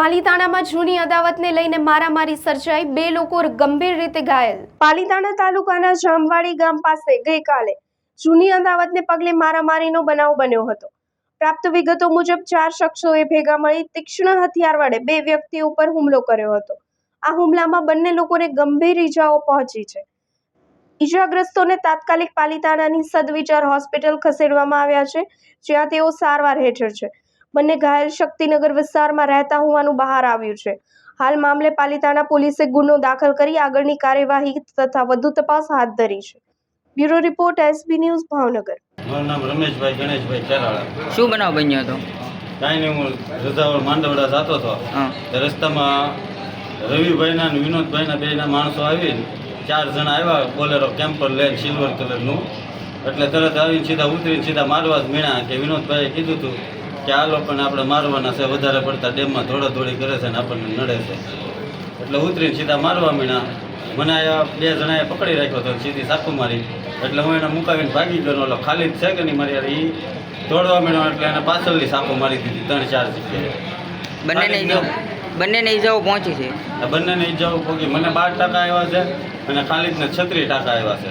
પાલીતાણામાં જૂની અદાવતને લઈને મારામારી સર્જાઈ. બે લોકો ગંભીર રીતે ઘાયલ. પાલીતાણા તાલુકાના જામવાડી ગામ પાસે ગઈકાલે જૂની અદાવતને પગલે મારામારીનો બનાવ બન્યો હતો. પ્રાપ્ત વિગતો મુજબ ચાર શખ્સોએ ભેગા મળી તીક્ષ્ણ હથિયાર વડે બે વ્યક્તિ ઉપર હુમલો કર્યો હતો. આ હુમલામાં બંને લોકોને ગંભીર ઈજાઓ પહોંચી છે. ઈજાગ્રસ્તોને તાત્કાલિક પાલીતાણાની સદવિચાર હોસ્પિટલ ખસેડવામાં આવ્યા છે, જ્યાં તેઓ સારવાર હેઠળ છે. બંને ઘાયલ શક્તિનગર વિસ્તારમાં રહેતા હોવાનું બહાર આવ્યું છે. હાલ મામલે પાલિતાણા પોલીસે ગુનો દાખલ કરી આગળની કાર્યવાહી તથા વધુ તપાસ હાથ ધરી છે. Bureau report SB news Bhavnagar. મારું નામ રમેશભાઈ ગણેશભાઈ ચરાળા. શું બનાવ બન્યો હતો? કાંઈ નહીં હું રજાવળ માંડવડા જતો હતો. રસ્તામાં રવિભાઈના અને વિનોદભાઈના બેના માણસો આવીને ચાર જણા આવ્યા બોલેરો કેમ્પર લઈને સિલ્વર કલરનું. એટલે તરત આવીને સીધા ઉતરીને સીધા મારવા જ મીણા કે વિનોદભાઈએ કીધું હતું કે આ લોકોને આપણે મારવાના છે વધારે પડતા ડેમમાં દોડાદોડી કરે છે ને આપણને નડે છે. એટલે ઉતરીને સીધા મારવા મીણા. મને આ બે જણાએ પકડી રાખ્યો હતો સીધી સાકુ મારી. એટલે હું એને મુકાવીને ભાગી ગયો ઓલો ખાલી જ છે કે નહીં મારી યાર એ દોડવા મીણો એટલે એને પાછળની સાપો મારી દીધી ત્રણ ચાર જગ્યાએ. બંનેને ઈજાઓ પહોંચી છે. બંનેને ઈજાઓ પહોંચી. મને બાર ટકા આવ્યા છે અને ખાલિદને છત્રીસ ટકા આવ્યા છે.